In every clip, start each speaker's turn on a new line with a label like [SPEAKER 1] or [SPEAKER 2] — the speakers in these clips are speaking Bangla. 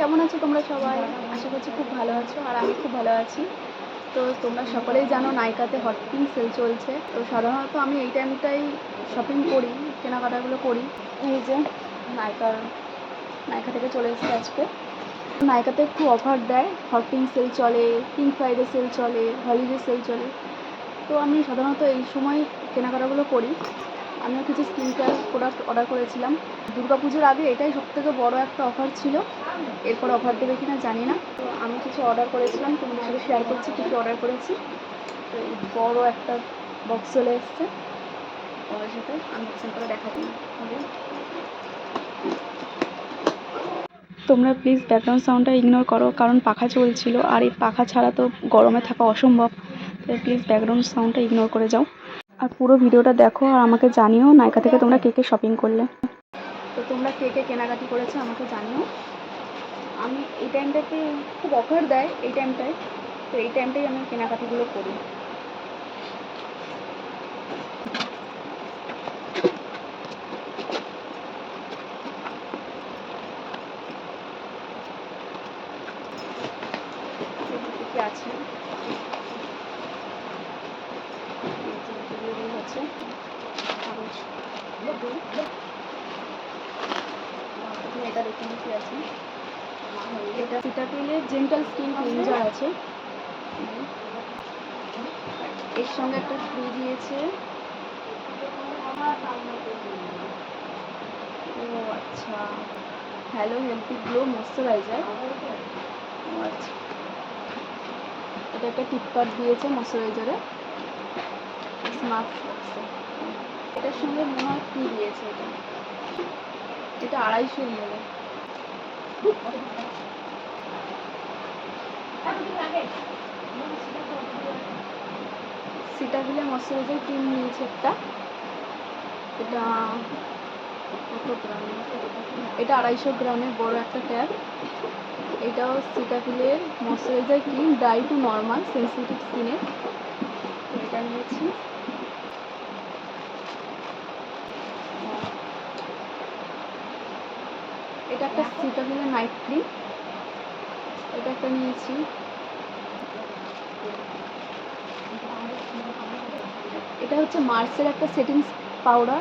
[SPEAKER 1] কেমন আছো তোমরা সবাই আশা করছি খুব ভালো আছো আর আমি খুব ভালো আছি তো তোমরা সকলেই জানো নাইকাতে হটপিং সেল চলছে তো সাধারণত আমি এই টাইমটাই শপিং করি কেনাকাটাগুলো করি এই যে নাইকার নায়িকা থেকে চলে এসেছি আজকে নায়িকাতে একটু অফার দেয় হটপিং সেল চলে পিঙ্ক ফ্রাইডে সেল চলে হলিডে সেল চলে তো আমি সাধারণত এই সময় কেনাকাটাগুলো করি আমিও কিছু স্কিন কেয়ার প্রোডাক্ট অর্ডার করেছিলাম দুর্গা পুজোর আগে এটাই সবথেকে বড় একটা অফার ছিল এরপর অফার দেবে কি না জানি না তো আমি কিছু অর্ডার করেছিলাম তোমাদের সাথে শেয়ার করছি কী কী অর্ডার করেছি তো বড় একটা বক্স চলে এসছে তোমাদের সাথে আনবক্সিং করে দেখাচ্ছি তোমরা প্লিজ ব্যাকগ্রাউন্ড সাউন্ডটা ইগনোর করো কারণ পাখা চলছিল আর এই পাখা ছাড়া তো গরমে থাকা অসম্ভব তাই প্লিজ ব্যাকগ্রাউন্ড সাউন্ডটা ইগনোর করে যাও আর পুরো ভিডিওটা দেখো আর আমাকে জানিও নায়িকা থেকে তোমরা কে কে শপিং করলে তো তোমরা কে কে কেনাকাটি করেছো আমাকে জানিও আমি এই টাইমটাতে খুব অফার দেয় এই টাইমটায় তো এই টাইমটাই আমি কেনাকাটিগুলো করি আছে এটা দেখুন কি আছে এটা ফিটাপিলের জেন্টাল স্কিন ক্লিনজার আছে এর সঙ্গে একটা ফ্রি দিয়েছে ও আচ্ছা হ্যালো হেলথি গ্লো ময়শ্চারাইজার ও আচ্ছা এটা একটা টিপ দিয়েছে ময়শ্চারাইজারে মার্কস লাগছে এটার সঙ্গে মনে হয় কী দিয়েছে এটা এটা আড়াইশো নেবে সিটাভিলে ময়শ্চারাইজার টিম নিয়েছে একটা এটা কত এটা আড়াইশো গ্রামের বড় একটা ট্যাব এটাও সিটাভিলের moisturiser cream dry to normal sensitive স্কিনের এটা নিয়েছি এটা একটা সিটাগুলো নাইট ক্রিম এটা একটা নিয়েছি এটা হচ্ছে মার্সের একটা সেটিংস পাউডার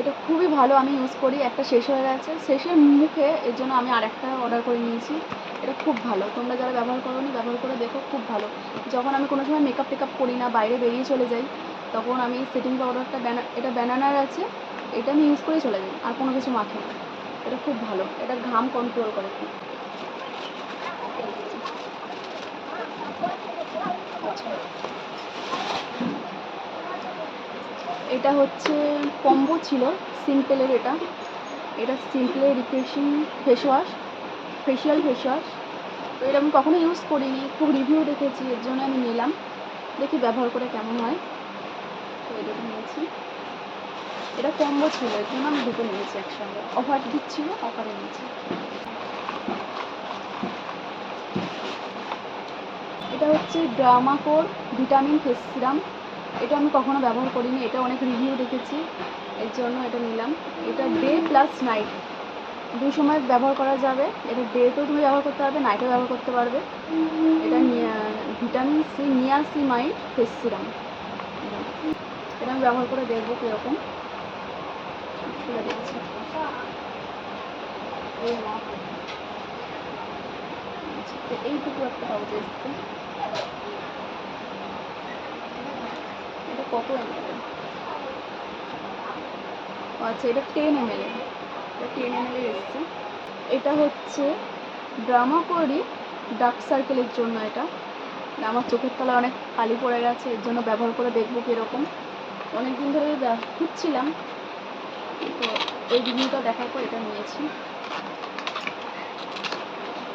[SPEAKER 1] এটা খুবই ভালো আমি ইউজ করি একটা শেষ হয়ে গেছে শেষের মুখে এর জন্য আমি আরেকটা অর্ডার করে নিয়েছি এটা খুব ভালো তোমরা যারা ব্যবহার করো নি ব্যবহার করে দেখো খুব ভালো যখন আমি কোনো সময় মেকআপ টেকআপ করি না বাইরে বেরিয়ে চলে যাই তখন আমি সেটিং পাউডারটা ব্যানার এটা ব্যানানার আছে এটা আমি ইউজ করেই চলে যাই আর কোনো কিছু মাখি না এটা খুব ভালো এটা ঘাম কন্ট্রোল করে খুব এটা হচ্ছে কম্বো ছিল সিম্পলের এটা এটা সিম্পলের refreshing face wash facial face wash তো এটা আমি কখনো ইউজ করিনি খুব রিভিউ দেখেছি এর জন্য আমি নিলাম দেখি ব্যবহার করে কেমন হয় তো এটা নিয়েছি এটা কম্বো ছিল এর জন্য আমি দুটো নিয়েছি একসঙ্গে অফার দিচ্ছিল অফারে নিয়েছি এটা হচ্ছে ড্রামাকোর ভিটামিন ফেস সিরাম এটা আমি কখনো ব্যবহার করিনি এটা অনেক রিভিউ দেখেছি এর জন্য এটা নিলাম এটা ডে প্লাস নাইট দুই সময় ব্যবহার করা যাবে এটা ডেতেও তুমি ব্যবহার করতে পারবে নাইটেও ব্যবহার করতে পারবে এটা vitamin C niacinamide face serum এটা আমি ব্যবহার করে দেখবো কীরকম খুলে দিচ্ছি আচ্ছা, এইটুকু একটা পাউচ এসছে এটা কত এম এল আচ্ছা এটা টেন এম এল এটা টেন এম এল এসছে এটা হচ্ছে ড্রামা করি ডার্ক সার্কেলের জন্য এটা আমার চোখের তলায় অনেক খালি পড়ে গেছে এর জন্য ব্যবহার করে দেখবো কীরকম অনেকদিন ধরে খুঁজছিলাম তো এই ডিজাইনটা দেখার পর এটা নিয়েছি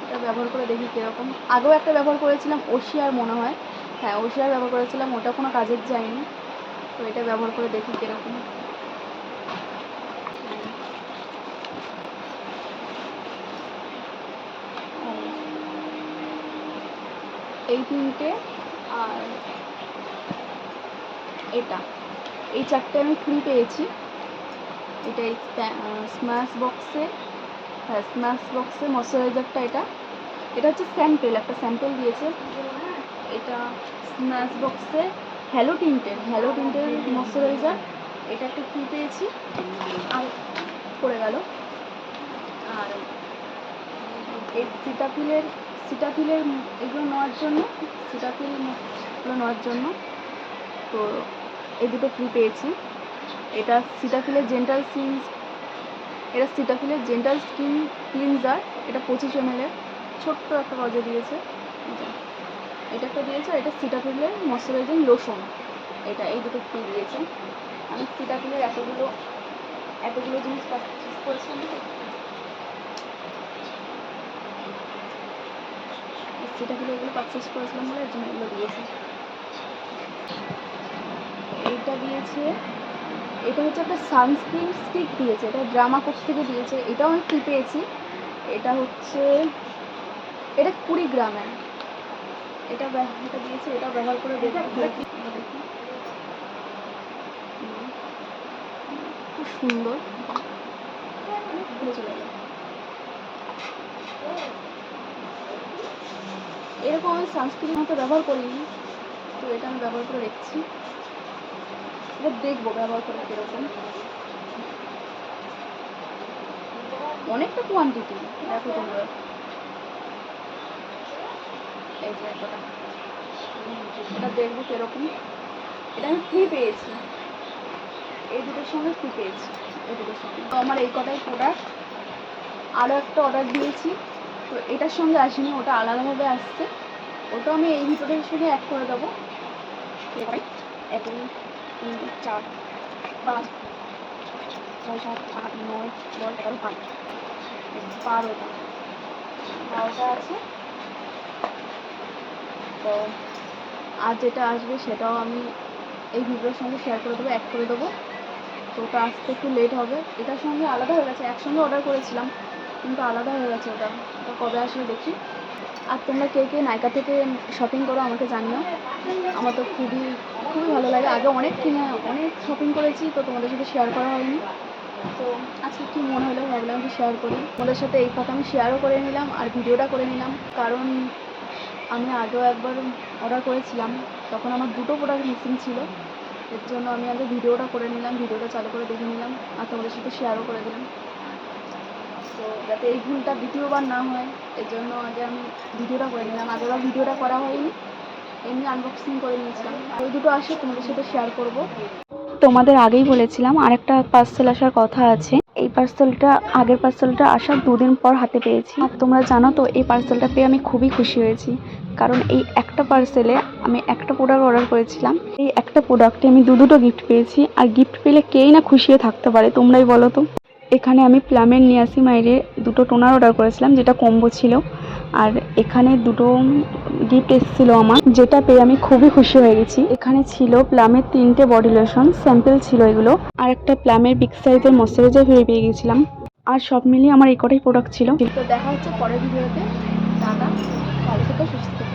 [SPEAKER 1] এটা ব্যবহার করে দেখি কীরকম আগেও একটা ব্যবহার করেছিলাম ওশিয়ার মনে হয় হ্যাঁ ওশিয়ার ব্যবহার করেছিলাম ওটা কোনো কাজের যায়নি তো এটা ব্যবহার করে দেখি কীরকম এই তিনটে আর এটা এই চারটে আমি ফ্রি পেয়েছি এটা স্ম্যাশ বক্সে হ্যাঁ স্ম্যাশ বক্সে ময়শ্চারাইজারটা এটা এটা হচ্ছে স্যাম্পেল একটা স্যাম্পেল দিয়েছে এটা স্ম্যাশ বক্সে হ্যালো টিন্টের হ্যালো টিন্টের ময়শ্চারাইজার এটা একটা ফ্রি পেয়েছি আর পড়ে গেল আর এই সিটাফিলের সিটাফিলের এগুলো নেওয়ার জন্য সিটাফিল নেওয়ার জন্য তো এই দুটো ফ্রি পেয়েছি এটা সিটাফিলের জেন্টাল স্কিন এটা সিটাফিলের জেন্টাল স্কিন ক্লিনজার এটা পঁচিশ এম এর ছোট্ট একটা কজে দিয়েছে এটা একটা দিয়েছে এটা সিটাফিলের ময়শ্চারাইজিং লোশন এটা এই দুটো ফ্রি দিয়েছে আমি সিটাফিলের এতগুলো এতগুলো জিনিস পারচেস করেছিলাম সিটাফিলের এগুলো পারচেস করেছিলাম বলে এর জন্য এগুলো দিয়েছে এইটা দিয়েছে এটা হচ্ছে একটা সানস্ক্রিন স্টিক দিয়েছে এটা ড্রামা কোচ থেকে দিয়েছে এটাও আমি ফ্রি পেয়েছি এটা হচ্ছে এটা কুড়ি গ্রামের এটা এটা দিয়েছে এটা ব্যবহার করে দেখি খুব সুন্দর এরকম আমি সানস্ক্রিন মতো ব্যবহার করিনি তো এটা আমি ব্যবহার করে দেখছি এবার দেখবো ব্যবহার করে কীরকম অনেকটা কোয়ান্টিটি দেখো তোমরা এই যে এটা দেখবো কিরকম এটা আমি ফ্রি পেয়েছি এই দুটোর সঙ্গে ফ্রি পেয়েছি এই দুটোর সঙ্গে তো আমার এই কটাই প্রোডাক্ট আরও একটা অর্ডার দিয়েছি তো এটার সঙ্গে আসেনি ওটা আলাদাভাবে আসছে ওটা আমি এই ভিডিওটার সঙ্গে অ্যাড করে দেবো এবং তিন চার পাঁচ ছয় সাত আট নয় দশ এগারো পাঁচ বারোটা বারোটা আছে তো আর যেটা আসবে সেটাও আমি এই ভিডিওর সঙ্গে শেয়ার করে দেবো অ্যাড করে দেবো তো ওটা আসতে একটু লেট হবে এটার সঙ্গে আলাদা হয়ে গেছে একসঙ্গে অর্ডার করেছিলাম কিন্তু আলাদা হয়ে গেছে ওটা ওটা কবে আসবে দেখি আর তোমরা কে কে নায়িকা থেকে শপিং করো আমাকে জানিও আমার তো খুবই খুবই ভালো লাগে আগে অনেক কিনে অনেক শপিং করেছি তো তোমাদের সাথে শেয়ার করা হয়নি তো আজকে কি মনে হলো ভাবলাম যে শেয়ার করি তোমাদের সাথে এই কথা আমি শেয়ারও করে নিলাম আর ভিডিওটা করে নিলাম কারণ আমি আগেও একবার অর্ডার করেছিলাম তখন আমার দুটো প্রোডাক্ট মিসিং ছিল এর জন্য আমি আগে ভিডিওটা করে নিলাম ভিডিওটা চালু করে দেখে নিলাম আর তোমাদের সাথে শেয়ারও করে দিলাম তো যাতে এই ভুলটা দ্বিতীয়বার না হয় এর জন্য আগে আমি ভিডিওটা করে নিলাম আগেবার ভিডিওটা করা হয়নি এমনি আনবক্সিং করে নিয়েছিলাম ওই দুটো আসে তোমাদের সাথে শেয়ার করব তোমাদের আগেই বলেছিলাম আরেকটা পার্সেল আসার কথা আছে এই পার্সেলটা আগের পার্সেলটা আসার দুদিন পর হাতে পেয়েছি আর তোমরা জানো তো এই পার্সেলটা পেয়ে আমি খুবই খুশি হয়েছি কারণ এই একটা পার্সেলে আমি একটা প্রোডাক্ট অর্ডার করেছিলাম এই একটা প্রোডাক্টে আমি দু দুটো গিফট পেয়েছি আর গিফট পেলে কেই না খুশিও থাকতে পারে তোমরাই বলো তো এখানে আমি প্লামের নিয়াসি মাইরে দুটো টোনার অর্ডার করেছিলাম যেটা কম্বো ছিল আর এখানে দুটো গিফট এসেছিল আমার যেটা পেয়ে আমি খুবই খুশি হয়ে গেছি এখানে ছিল প্লামের তিনটে বডি লোশন স্যাম্পেল ছিল এগুলো আর একটা প্লামের বিগ সাইজের ময়শ্চারাইজার ফিরে পেয়ে গেছিলাম আর সব মিলিয়ে আমার এই কটাই প্রোডাক্ট ছিল দেখা হচ্ছে পরের ভিডিওতে দাদা সুস্থ